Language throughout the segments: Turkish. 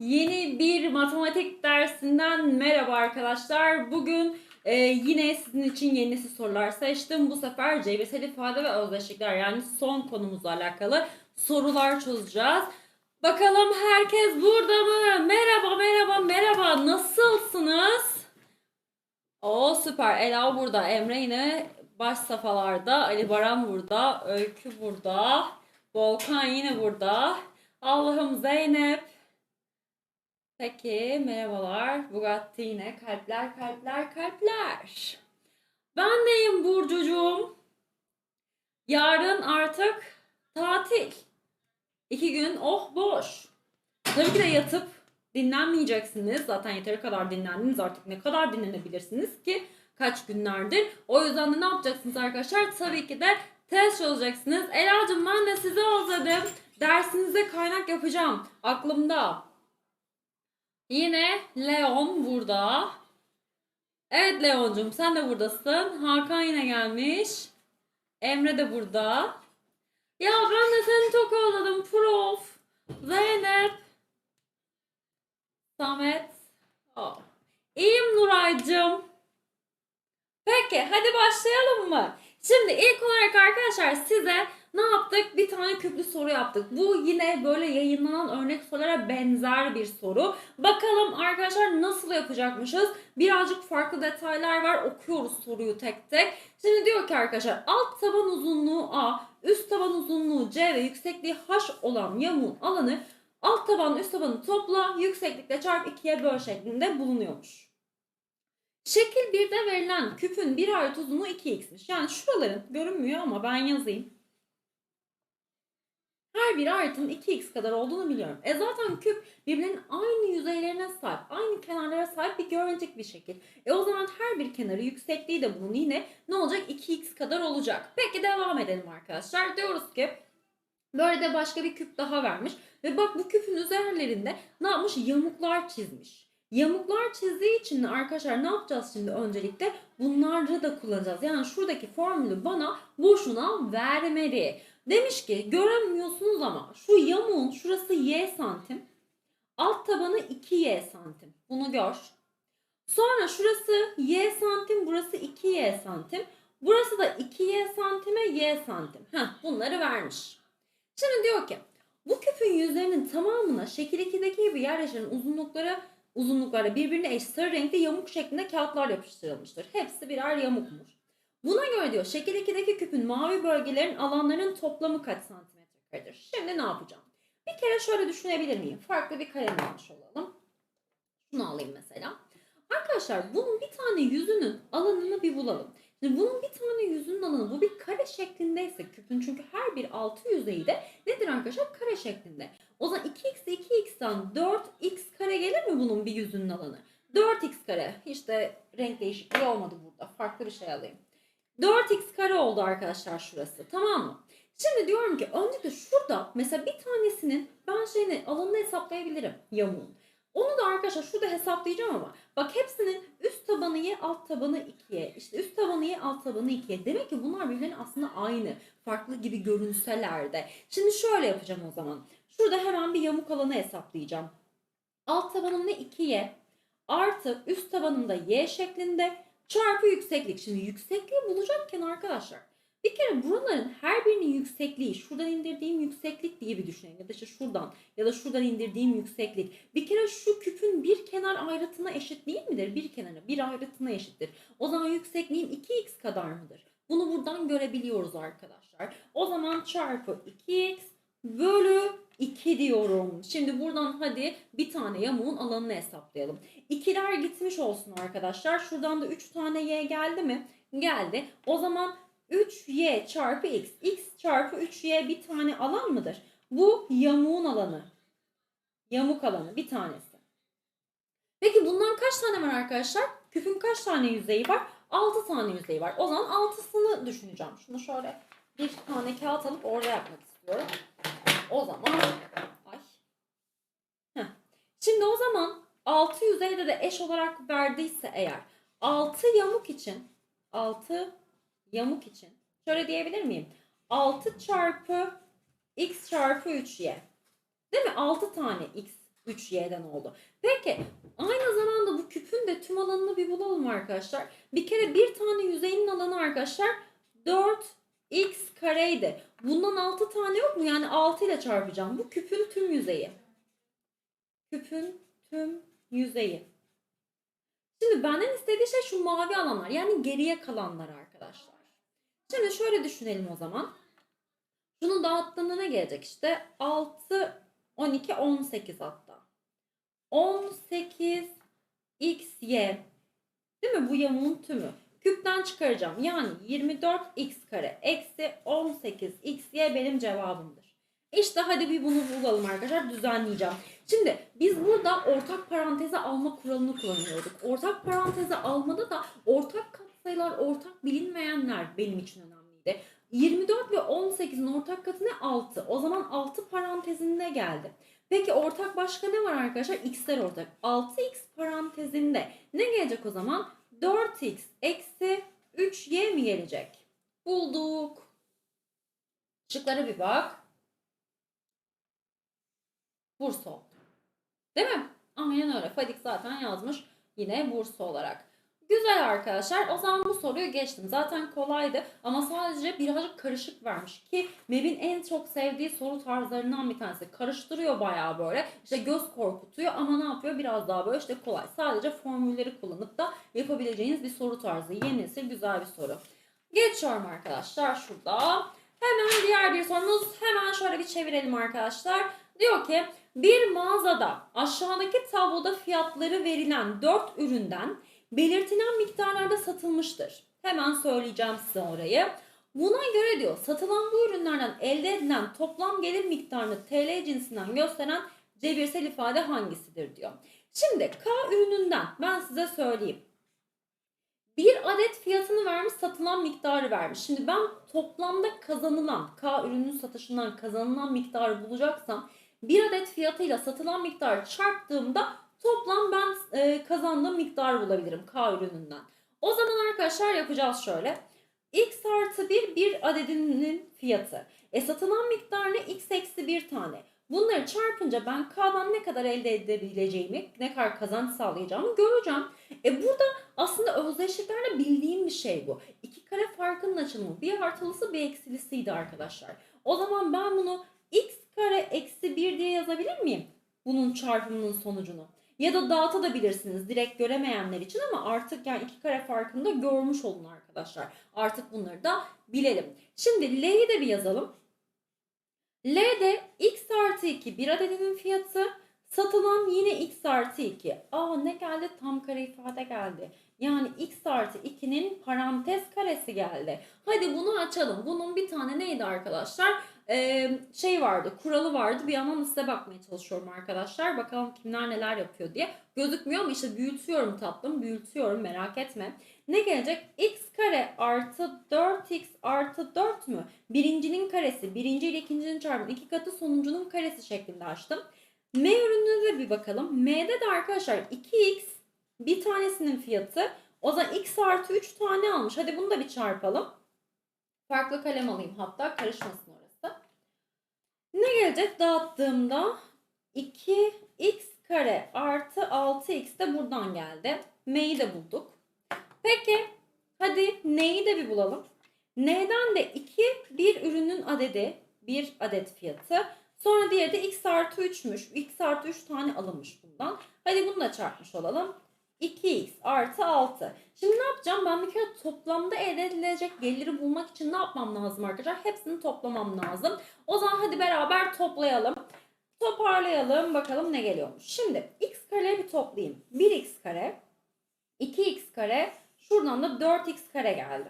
Yeni bir matematik dersinden merhaba arkadaşlar. Bugün e, yine sizin için yeni nesil sorular seçtim. Bu sefer cebirsel ifade ve özdeşlikler yani son konumuzla alakalı sorular çözeceğiz. Bakalım herkes burada mı? Merhaba, merhaba, merhaba. Nasılsınız? O süper. Ela burada. Emre yine baş safhalarda. Ali Baran burada. Öykü burada. Volkan yine burada. Allah'ım Zeynep. Peki merhabalar. Bugatti yine kalpler kalpler kalpler. Ben deyim Burcucuğum. Yarın artık tatil. İki gün oh boş. Tabii ki de yatıp dinlenmeyeceksiniz. Zaten yeteri kadar dinlendiniz artık ne kadar dinlenebilirsiniz ki kaç günlerdir. O yüzden de ne yapacaksınız arkadaşlar? Tabii ki de test çözeceksiniz. Ela'cığım ben de sizi özledim. Dersinize kaynak yapacağım. Aklımda. Yine Leon burada. Evet Leon'cum sen de buradasın. Hakan yine gelmiş. Emre de burada. Ya ben de seni çok özledim Prof. Zeynep. Samet. Oh. İyiyim Nuray'cığım. Peki hadi başlayalım mı? Şimdi ilk olarak arkadaşlar size ne yaptık? Bir tane küplü soru yaptık. Bu yine böyle yayınlanan örnek sorulara benzer bir soru. Bakalım arkadaşlar nasıl yapacakmışız? Birazcık farklı detaylar var. Okuyoruz soruyu tek tek. Şimdi diyor ki arkadaşlar alt taban uzunluğu A, üst taban uzunluğu C ve yüksekliği H olan yamuğun alanı alt taban üst tabanı topla yükseklikle çarp 2'ye böl şeklinde bulunuyormuş. Şekil 1'de verilen küpün bir ayrıt uzunluğu 2x'miş. Yani şuraların görünmüyor ama ben yazayım. Her bir ayrıtın 2x kadar olduğunu biliyorum. E zaten küp birbirinin aynı yüzeylerine sahip, aynı kenarlara sahip bir geometrik bir şekil. E o zaman her bir kenarı yüksekliği de bunun yine ne olacak? 2x kadar olacak. Peki devam edelim arkadaşlar. Diyoruz ki böyle de başka bir küp daha vermiş. Ve bak bu küpün üzerlerinde ne yapmış? Yamuklar çizmiş. Yamuklar çizdiği için arkadaşlar ne yapacağız şimdi öncelikle? Bunları da kullanacağız. Yani şuradaki formülü bana boşuna vermeli. Demiş ki göremiyorsunuz ama şu yamuğun şurası y santim. Alt tabanı 2y santim. Bunu gör. Sonra şurası y santim, burası 2y santim. Burası da 2y santime y santim. Heh, bunları vermiş. Şimdi diyor ki bu küpün yüzlerinin tamamına şekil 2'deki gibi yerleşen uzunlukları uzunluklara birbirine eş sarı renkli yamuk şeklinde kağıtlar yapıştırılmıştır. Hepsi birer yamukmuş. Buna göre diyor şekil 2'deki küpün mavi bölgelerin alanlarının toplamı kaç santimetre? Şimdi ne yapacağım? Bir kere şöyle düşünebilir miyim? Farklı bir kalem almış olalım. Şunu alayım mesela. Arkadaşlar bunun bir tane yüzünün alanını bir bulalım. Şimdi bunun bir tane yüzünün alanı bu bir kare şeklindeyse küpün çünkü her bir altı yüzeyi de nedir arkadaşlar? Kare şeklinde. O zaman 2x 2x'ten 4x kare gelir mi bunun bir yüzünün alanı? 4x kare. De renk değişikliği olmadı burada. Farklı bir şey alayım. 4x kare oldu arkadaşlar şurası. Tamam mı? Şimdi diyorum ki öncelikle şurada mesela bir tanesinin ben şeyini alanını hesaplayabilirim yamuğun. Onu da arkadaşlar şurada hesaplayacağım ama bak hepsinin üst tabanı y alt tabanı 2'ye işte üst tabanı y alt tabanı 2'ye demek ki bunlar birbirlerinin aslında aynı farklı gibi görünseler de. Şimdi şöyle yapacağım o zaman. Şurada hemen bir yamuk alanı hesaplayacağım. Alt tabanım ne 2y artı üst tabanım da y şeklinde çarpı yükseklik. Şimdi yüksekliği bulacakken arkadaşlar bir kere buraların her birinin yüksekliği şuradan indirdiğim yükseklik diye bir düşünelim. Ya da işte şuradan ya da şuradan indirdiğim yükseklik. Bir kere şu küpün bir kenar ayrıtına eşit değil midir? Bir kenara bir ayrıtına eşittir. O zaman yüksekliğim 2x kadar mıdır? Bunu buradan görebiliyoruz arkadaşlar. O zaman çarpı 2x bölü 2 diyorum. Şimdi buradan hadi bir tane yamuğun alanını hesaplayalım. İkiler gitmiş olsun arkadaşlar. Şuradan da 3 tane y geldi mi? Geldi. O zaman 3y çarpı x. x çarpı 3y bir tane alan mıdır? Bu yamuğun alanı. Yamuk alanı bir tanesi. Peki bundan kaç tane var arkadaşlar? Küpün kaç tane yüzeyi var? 6 tane yüzeyi var. O zaman 6'sını düşüneceğim. Şunu şöyle bir tane kağıt alıp orada yapmak. O zaman ay. Heh. Şimdi o zaman 6 yüzeyde de eş olarak verdiyse eğer 6 yamuk için 6 yamuk için şöyle diyebilir miyim? 6 çarpı x çarpı 3y. Değil mi? 6 tane x 3y'den oldu. Peki aynı zamanda bu küpün de tüm alanını bir bulalım arkadaşlar. Bir kere bir tane yüzeyinin alanı arkadaşlar 4x kareydi. Bundan 6 tane yok mu? Yani 6 ile çarpacağım. Bu küpün tüm yüzeyi. Küpün tüm yüzeyi. Şimdi benden istediği şey şu mavi alanlar. Yani geriye kalanlar arkadaşlar. Şimdi şöyle düşünelim o zaman. Şunu dağıttığımda ne gelecek işte? 6, 12, 18 hatta. 18 x, y. Değil mi? Bu yamuğun tümü. Küpten çıkaracağım. Yani 24 x kare eksi 18 x, y benim cevabımdır. İşte hadi bir bunu bulalım arkadaşlar. Düzenleyeceğim. Şimdi biz burada ortak paranteze alma kuralını kullanıyorduk. Ortak paranteze almada da ortak katsayılar, ortak bilinmeyenler benim için önemliydi. 24 ve 18'in ortak katı ne? 6. O zaman 6 parantezinde geldi. Peki ortak başka ne var arkadaşlar? X'ler ortak. 6x parantezinde ne gelecek o zaman? 4x eksi 3y mi gelecek? Bulduk. Şıklara bir bak. Bursa. Değil mi? Aynen öyle. Fadik zaten yazmış yine Bursa olarak. Güzel arkadaşlar. O zaman bu soruyu geçtim. Zaten kolaydı ama sadece birazcık karışık vermiş ki MEB'in en çok sevdiği soru tarzlarından bir tanesi. Karıştırıyor bayağı böyle. İşte göz korkutuyor ama ne yapıyor? Biraz daha böyle işte kolay. Sadece formülleri kullanıp da yapabileceğiniz bir soru tarzı. Yeni nesil güzel bir soru. Geçiyorum arkadaşlar şurada. Hemen diğer bir sorumuz. Hemen şöyle bir çevirelim arkadaşlar. Diyor ki bir mağazada aşağıdaki tabloda fiyatları verilen 4 üründen belirtilen miktarlarda satılmıştır. Hemen söyleyeceğim size orayı. Buna göre diyor satılan bu ürünlerden elde edilen toplam gelir miktarını TL cinsinden gösteren cebirsel ifade hangisidir diyor. Şimdi K ürününden ben size söyleyeyim. Bir adet fiyatını vermiş, satılan miktarı vermiş. Şimdi ben toplamda kazanılan, K ürünün satışından kazanılan miktarı bulacaksam bir adet fiyatıyla satılan miktarı çarptığımda toplam ben e, kazandığım miktarı bulabilirim K ürününden. O zaman arkadaşlar yapacağız şöyle. X artı 1 bir adedinin fiyatı. E satılan miktar ne? X eksi 1 tane. Bunları çarpınca ben K'dan ne kadar elde edebileceğimi, ne kadar kazanç sağlayacağımı göreceğim. E burada aslında özdeşliklerle bildiğim bir şey bu. İki kare farkının açılımı bir artılısı bir eksilisiydi arkadaşlar. O zaman ben bunu x kare eksi 1 diye yazabilir miyim? Bunun çarpımının sonucunu. Ya da dağıtabilirsiniz direkt göremeyenler için ama artık yani iki kare farkını da görmüş olun arkadaşlar. Artık bunları da bilelim. Şimdi L'yi de bir yazalım. L'de x artı 2 bir adedinin fiyatı. Satılan yine x artı 2. Aa ne geldi? Tam kare ifade geldi. Yani x artı 2'nin parantez karesi geldi. Hadi bunu açalım. Bunun bir tane neydi arkadaşlar? Ee, şey vardı, kuralı vardı. Bir yandan da size bakmaya çalışıyorum arkadaşlar. Bakalım kimler neler yapıyor diye. Gözükmüyor ama işte büyütüyorum tatlım. Büyütüyorum merak etme. Ne gelecek? x kare artı 4x artı 4 mü? Birincinin karesi. Birinci ile ikincinin çarpımı. iki katı sonuncunun karesi şeklinde açtım. M ürününe de bir bakalım. M'de de arkadaşlar 2x bir tanesinin fiyatı. O zaman x artı 3 tane almış. Hadi bunu da bir çarpalım. Farklı kalem alayım hatta karışmasın orası. Ne gelecek dağıttığımda 2x kare artı 6x de buradan geldi. M'yi de bulduk. Peki hadi neyi de bir bulalım. N'den de 2 bir ürünün adedi. Bir adet fiyatı. Sonra diğeri de x artı 3'müş. x artı 3 tane alınmış bundan. Hadi bunu da çarpmış olalım. 2x artı 6. Şimdi ne yapacağım? Ben bir kere toplamda elde edilecek geliri bulmak için ne yapmam lazım arkadaşlar? Hepsini toplamam lazım. O zaman hadi beraber toplayalım. Toparlayalım. Bakalım ne geliyormuş. Şimdi x kareyi bir toplayayım. 1x kare, 2x kare, şuradan da 4x kare geldi.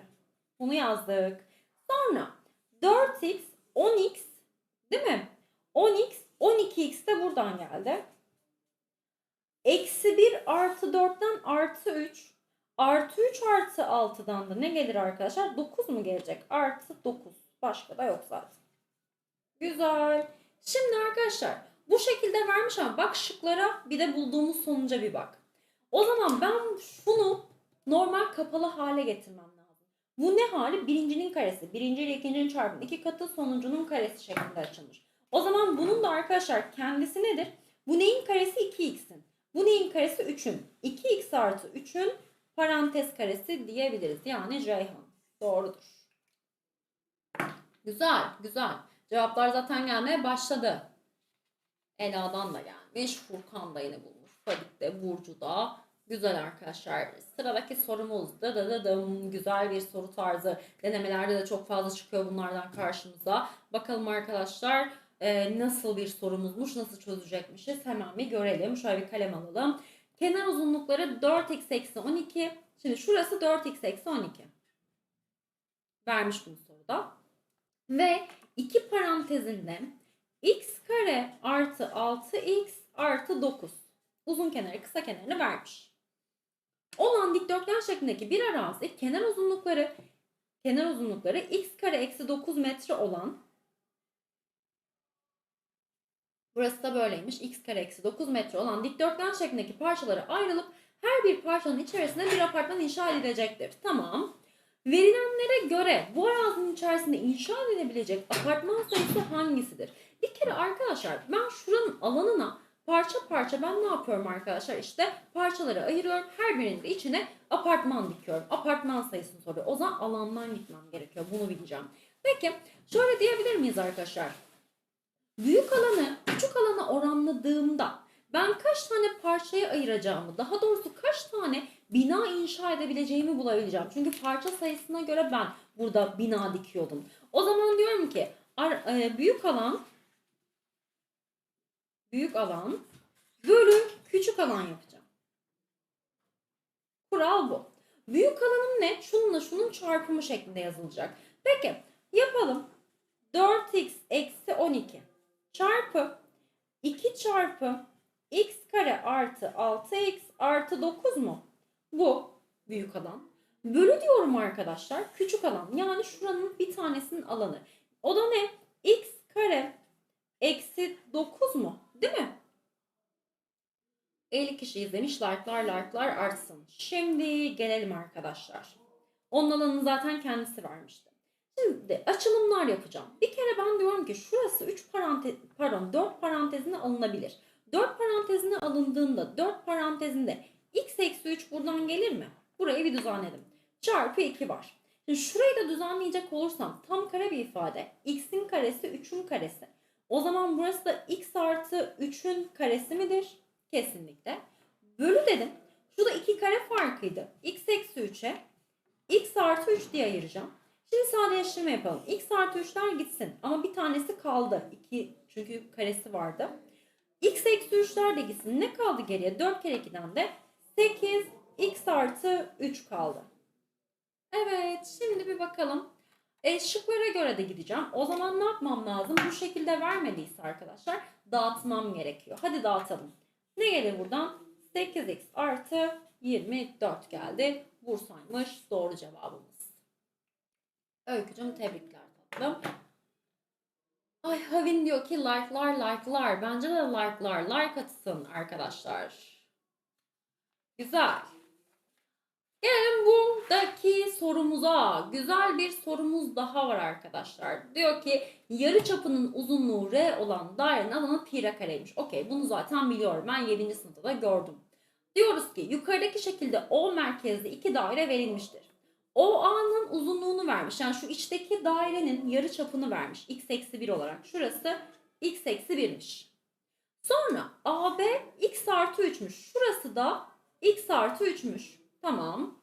Bunu yazdık. Sonra 4x, 10x değil mi? 10x, 12x de buradan geldi. Eksi 1 artı 4'ten artı 3. Artı 3 artı 6'dan da ne gelir arkadaşlar? 9 mu gelecek? Artı 9. Başka da yok zaten. Güzel. Şimdi arkadaşlar bu şekilde vermiş ama bak şıklara bir de bulduğumuz sonuca bir bak. O zaman ben şunu normal kapalı hale getirmem lazım. Bu ne hali? Birincinin karesi. Birinci ile ikincinin çarpımı. iki katı sonuncunun karesi şeklinde açılmış. O zaman bunun da arkadaşlar kendisi nedir? Bu neyin karesi 2x'in. Bu neyin karesi 3'ün. 2x artı 3'ün parantez karesi diyebiliriz. Yani Ceyhan. Doğrudur. Güzel, güzel. Cevaplar zaten gelmeye başladı. Ela'dan da gelmiş. Furkan da yine bulmuş. Fadik de, Burcu da. Güzel arkadaşlar. Sıradaki sorumuz da da da dım. Güzel bir soru tarzı. Denemelerde de çok fazla çıkıyor bunlardan karşımıza. Bakalım arkadaşlar e, nasıl bir sorumuzmuş, nasıl çözecekmişiz hemen bir görelim. Şöyle bir kalem alalım. Kenar uzunlukları 4x eksi 12. Şimdi şurası 4x eksi 12. Vermiş bunu soruda. Ve iki parantezinde x kare artı 6x artı 9. Uzun kenarı kısa kenarını vermiş. Olan dikdörtgen şeklindeki bir arazi kenar uzunlukları kenar uzunlukları x kare eksi 9 metre olan Burası da böyleymiş. x kare eksi 9 metre olan dikdörtgen şeklindeki parçalara ayrılıp her bir parçanın içerisinde bir apartman inşa edilecektir. Tamam. Verilenlere göre bu arazinin içerisinde inşa edilebilecek apartman sayısı hangisidir? Bir kere arkadaşlar ben şuranın alanına parça parça ben ne yapıyorum arkadaşlar? İşte parçaları ayırıyorum. Her birinin içine apartman dikiyorum. Apartman sayısını soruyor. O zaman alandan gitmem gerekiyor. Bunu bileceğim. Peki şöyle diyebilir miyiz arkadaşlar? Büyük alanı küçük alana oranladığımda ben kaç tane parçaya ayıracağımı, daha doğrusu kaç tane bina inşa edebileceğimi bulabileceğim. Çünkü parça sayısına göre ben burada bina dikiyordum. O zaman diyorum ki e, büyük alan büyük alan bölü küçük alan yapacağım. Kural bu. Büyük alanım ne? Şununla şunun çarpımı şeklinde yazılacak. Peki yapalım. 4x eksi 12 çarpı 2 çarpı x kare artı 6x artı 9 mu? Bu büyük alan. Bölü diyorum arkadaşlar küçük alan. Yani şuranın bir tanesinin alanı. O da ne? x kare eksi 9 mu? Değil mi? 50 kişi izlemiş. Like'lar like'lar artsın. Şimdi gelelim arkadaşlar. Onun alanını zaten kendisi vermişti. Şimdi açılımlar yapacağım. Bir kere ben diyorum ki şurası 3 parantez pardon 4 parantezine alınabilir. 4 parantezine alındığında 4 parantezinde x eksi 3 buradan gelir mi? Burayı bir düzenledim. Çarpı 2 var. Şimdi şurayı da düzenleyecek olursam tam kare bir ifade. x'in karesi 3'ün karesi. O zaman burası da x artı 3'ün karesi midir? Kesinlikle. Bölü dedim. Şurada 2 kare farkıydı. x eksi 3'e x artı 3 diye ayıracağım. Şimdi sadeleştirme yapalım. x artı 3'ler gitsin. Ama bir tanesi kaldı. 2 çünkü karesi vardı. x eksi 3'ler de gitsin. Ne kaldı geriye? 4 kere 2'den de 8 x artı 3 kaldı. Evet şimdi bir bakalım. E, şıklara göre de gideceğim. O zaman ne yapmam lazım? Bu şekilde vermediyse arkadaşlar dağıtmam gerekiyor. Hadi dağıtalım. Ne gelir buradan? 8x artı 24 geldi. Bursa'ymış doğru cevabımız. Öykücüm tebrikler tatlım. Ay Havin diyor ki like'lar like'lar. Bence de like'lar like atsın arkadaşlar. Güzel. Gelelim buradaki sorumuza. Güzel bir sorumuz daha var arkadaşlar. Diyor ki yarı çapının uzunluğu R olan dairenin alanı pi r kareymiş. Okey bunu zaten biliyorum. Ben 7. sınıfta da gördüm. Diyoruz ki yukarıdaki şekilde O merkezli iki daire verilmiştir. OA'nın uzunluğunu vermiş. Yani şu içteki dairenin yarı çapını vermiş. X eksi 1 olarak. Şurası X eksi 1'miş. Sonra AB X artı 3'müş. Şurası da X artı 3'müş. Tamam.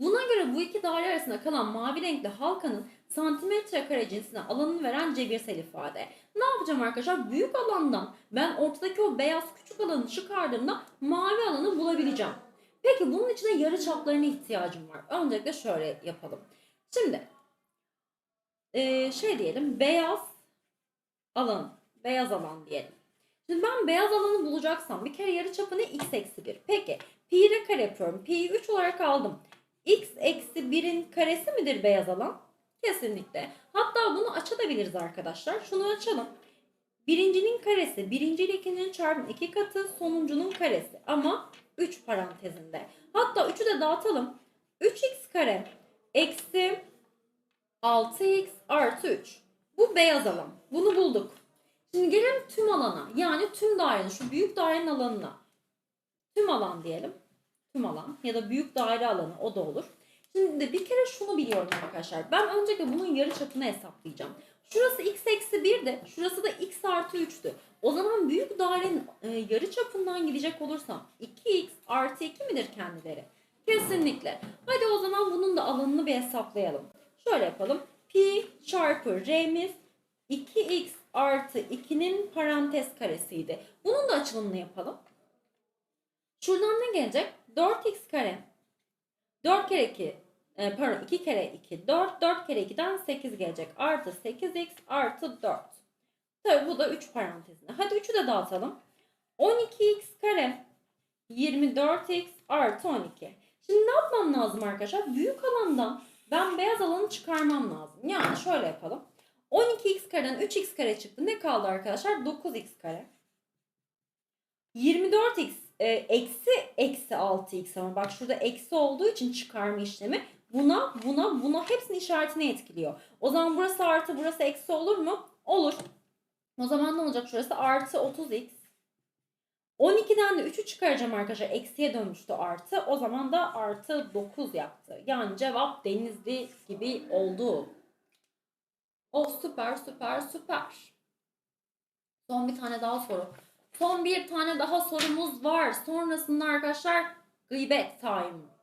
Buna göre bu iki daire arasında kalan mavi renkli halkanın santimetre kare cinsine alanını veren cebirsel ifade. Ne yapacağım arkadaşlar? Büyük alandan ben ortadaki o beyaz küçük alanı çıkardığımda mavi alanı bulabileceğim. Peki bunun için de yarı çaplarına ihtiyacım var. Öncelikle şöyle yapalım. Şimdi eee, şey diyelim beyaz alan. Beyaz alan diyelim. Şimdi ben beyaz alanı bulacaksam bir kere yarı çapı ne? x eksi 1. Peki pi r kare yapıyorum. Pi'yi 3 olarak aldım. x eksi 1'in karesi midir beyaz alan? Kesinlikle. Hatta bunu açabiliriz arkadaşlar. Şunu açalım. Birincinin karesi, birinci ile ikincinin çarpımı iki katı, sonuncunun karesi. Ama 3 parantezinde. Hatta 3'ü de dağıtalım. 3x kare eksi 6x artı 3. Bu beyaz alan. Bunu bulduk. Şimdi gelelim tüm alana. Yani tüm dairenin, şu büyük dairenin alanına. Tüm alan diyelim. Tüm alan ya da büyük daire alanı o da olur. Şimdi bir kere şunu biliyorum arkadaşlar. Ben öncelikle bunun yarıçapını hesaplayacağım. Şurası x eksi 1'di. Şurası da x artı 3'tü. O zaman büyük dairenin e, yarıçapından gidecek olursam 2x artı 2 midir kendileri? Kesinlikle. Hadi o zaman bunun da alanını bir hesaplayalım. Şöyle yapalım. Pi çarpı r'miz 2x artı 2'nin parantez karesiydi. Bunun da açılımını yapalım. Şuradan ne gelecek? 4x kare. 4 kere 2 e, pardon 2 kere 2 4 4 kere 2'den 8 gelecek. Artı 8x artı 4. Tabi bu da 3 parantezine. Hadi 3'ü de dağıtalım. 12x kare 24x artı 12. Şimdi ne yapmam lazım arkadaşlar? Büyük alandan ben beyaz alanı çıkarmam lazım. Yani şöyle yapalım. 12x kareden 3x kare çıktı. Ne kaldı arkadaşlar? 9x kare. 24x e, eksi eksi 6x ama bak şurada eksi olduğu için çıkarma işlemi buna buna buna hepsinin işaretini etkiliyor. O zaman burası artı burası eksi olur mu? Olur. O zaman ne olacak şurası? Artı 30x. 12'den de 3'ü çıkaracağım arkadaşlar. Eksiye dönmüştü artı. O zaman da artı 9 yaptı. Yani cevap denizli gibi oldu. O süper süper süper. Son bir tane daha soru. Son bir tane daha sorumuz var. Sonrasında arkadaşlar gıybet time.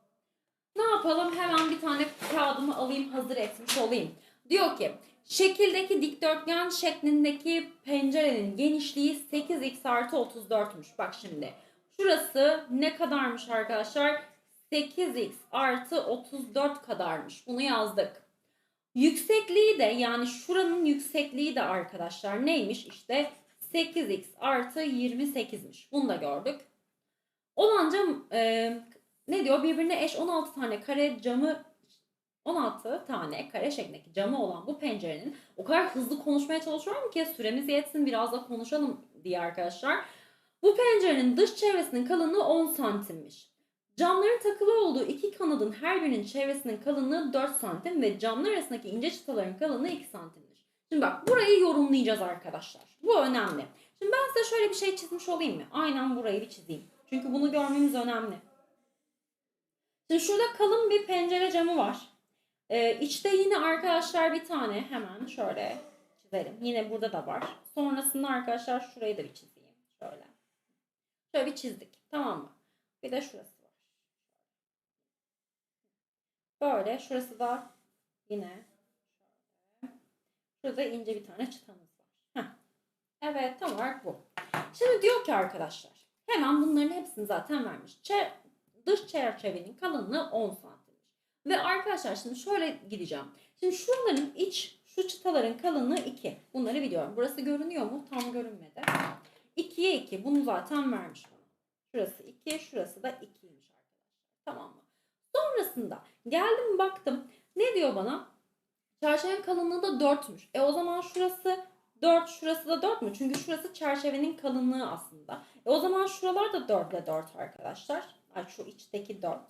Ne yapalım? Hemen bir tane kağıdımı alayım hazır etmiş olayım. Diyor ki şekildeki dikdörtgen şeklindeki pencerenin genişliği 8x artı 34'müş. Bak şimdi şurası ne kadarmış arkadaşlar? 8x artı 34 kadarmış. Bunu yazdık. Yüksekliği de yani şuranın yüksekliği de arkadaşlar neymiş? İşte 8x artı 28'miş. Bunu da gördük. Olanca e, ne diyor? Birbirine eş 16 tane kare camı 16 tane kare şeklindeki camı olan bu pencerenin o kadar hızlı konuşmaya çalışıyorum ki süremiz yetsin biraz da konuşalım diye arkadaşlar. Bu pencerenin dış çevresinin kalınlığı 10 santimmiş. Camların takılı olduğu iki kanadın her birinin çevresinin kalınlığı 4 santim ve camlar arasındaki ince çıtaların kalınlığı 2 santimdir. Şimdi bak burayı yorumlayacağız arkadaşlar. Bu önemli. Şimdi ben size şöyle bir şey çizmiş olayım mı? Aynen burayı bir çizeyim. Çünkü bunu görmemiz önemli. Şimdi şurada kalın bir pencere camı var. Ee, içte yine arkadaşlar bir tane hemen şöyle çizelim. Yine burada da var. Sonrasında arkadaşlar şurayı da bir çizeyim. Şöyle. Şöyle bir çizdik. Tamam mı? Bir de şurası var. Böyle. Şurası da yine. Şurada ince bir tane çıtamız var. Heh. Evet tam olarak bu. Şimdi diyor ki arkadaşlar hemen bunların hepsini zaten vermiş. Çe dış çerçevenin kalınlığı 10 santimmiş. Ve arkadaşlar şimdi şöyle gideceğim. Şimdi şuraların iç şu çıtaların kalınlığı 2. Bunları biliyorum. Burası görünüyor mu? Tam görünmedi. 2'ye 2. Bunu zaten vermiş bana. Şurası 2, şurası da 2'ymiş arkadaşlar. Tamam mı? Sonrasında geldim baktım. Ne diyor bana? Çerçevenin kalınlığı da 4'müş. E o zaman şurası 4, şurası da 4 mü? Çünkü şurası çerçevenin kalınlığı aslında. E o zaman şuralar da 4 ile 4 arkadaşlar. Ay şu içteki 4.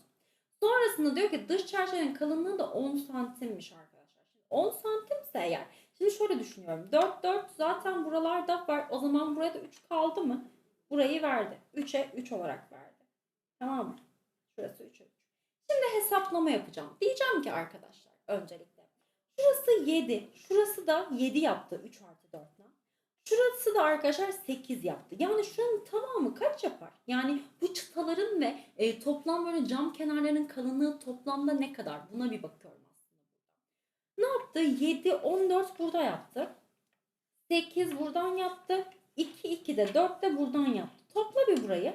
Sonrasında diyor ki dış çerçevenin kalınlığı da 10 santimmiş arkadaşlar. Şimdi 10 santimse eğer. Şimdi şöyle düşünüyorum. 4 4 zaten buralarda var. O zaman burada 3 kaldı mı? Burayı verdi. 3'e 3 olarak verdi. Tamam mı? Şurası 3'e 3. Şimdi hesaplama yapacağım. Diyeceğim ki arkadaşlar öncelikle. Şurası 7. Şurası da 7 yaptı 3 artı 4'la. Şurası da arkadaşlar 8 yaptı. Yani şuranın tamamı kaç yapar? Yani bu çıtaların ve e, toplam böyle cam kenarlarının kalınlığı toplamda ne kadar? Buna bir bakıyorum aslında. Ne yaptı? 7, 14 burada yaptı. 8 buradan yaptı. 2, 2 de 4 de buradan yaptı. Topla bir burayı.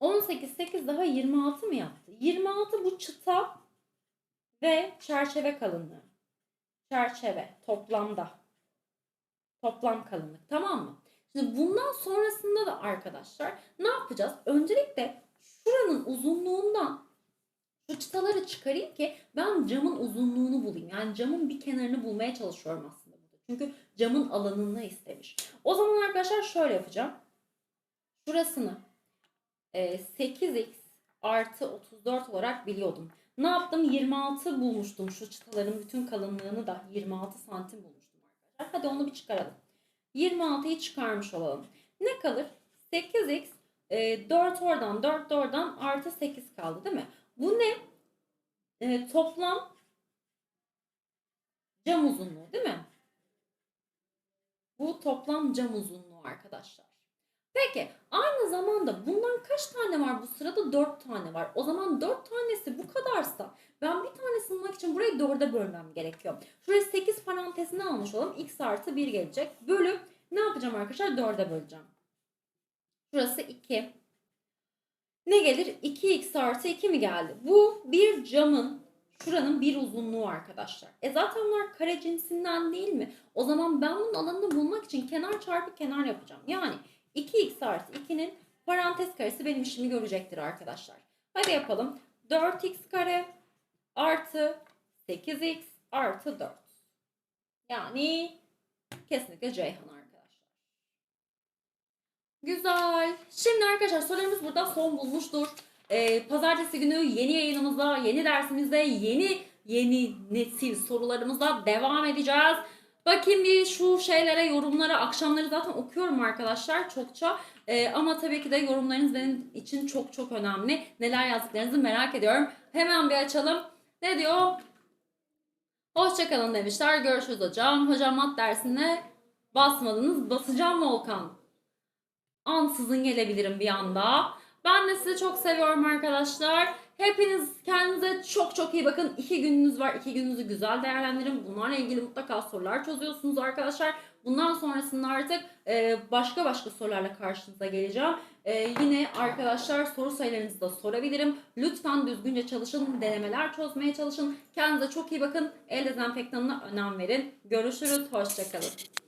18, 8 daha 26 mı yaptı? 26 bu çıta ve çerçeve kalınlığı. Çerçeve toplamda. Toplam kalınlık tamam mı? Şimdi bundan sonrasında da arkadaşlar ne yapacağız? Öncelikle şuranın uzunluğundan şu çıtaları çıkarayım ki ben camın uzunluğunu bulayım. Yani camın bir kenarını bulmaya çalışıyorum aslında burada. Çünkü camın alanını istemiş. O zaman arkadaşlar şöyle yapacağım. Şurasını e, 8x artı 34 olarak biliyordum. Ne yaptım? 26 bulmuştum. Şu çıtaların bütün kalınlığını da 26 santim bulmuştum arkadaşlar. Hadi onu bir çıkaralım. 26'yı çıkarmış olalım. Ne kalır? 8x e, 4 oradan 4 de oradan artı 8 kaldı değil mi? Bu ne? E, toplam cam uzunluğu değil mi? Bu toplam cam uzunluğu arkadaşlar. Peki aynı zamanda bundan kaç tane var bu sırada? 4 tane var. O zaman 4 tanesi bu kadarsa ben bir tanesini bulmak için burayı 4'e bölmem gerekiyor. Şuraya 8 parantezine almış olalım. x artı 1 gelecek. Bölü ne yapacağım arkadaşlar? 4'e böleceğim. Şurası 2. Ne gelir? 2x artı 2 mi geldi? Bu bir camın şuranın bir uzunluğu arkadaşlar. E zaten bunlar kare cinsinden değil mi? O zaman ben bunun alanını bulmak için kenar çarpı kenar yapacağım. Yani 2x artı 2'nin parantez karesi benim işimi görecektir arkadaşlar. Hadi yapalım. 4x kare artı 8x artı 4. Yani kesinlikle Ceyhan arkadaşlar. Güzel. Şimdi arkadaşlar sorularımız burada son bulmuştur. Ee, pazartesi günü yeni yayınımızda, yeni dersimizde, yeni yeni nesil sorularımızla devam edeceğiz. Bakayım bir şu şeylere, yorumlara. Akşamları zaten okuyorum arkadaşlar çokça. Ee, ama tabii ki de yorumlarınız benim için çok çok önemli. Neler yazdıklarınızı merak ediyorum. Hemen bir açalım. Ne diyor? Hoşçakalın demişler. Görüşürüz hocam. Hocam mat dersine basmadınız. Basacağım Volkan. Ansızın gelebilirim bir anda. Ben de sizi çok seviyorum arkadaşlar. Hepiniz kendinize çok çok iyi bakın. İki gününüz var. İki gününüzü güzel değerlendirin. Bunlarla ilgili mutlaka sorular çözüyorsunuz arkadaşlar. Bundan sonrasında artık e, başka başka sorularla karşınıza geleceğim. E, yine arkadaşlar soru sayılarınızı da sorabilirim. Lütfen düzgünce çalışın. Denemeler çözmeye çalışın. Kendinize çok iyi bakın. El dezenfektanına önem verin. Görüşürüz. Hoşçakalın.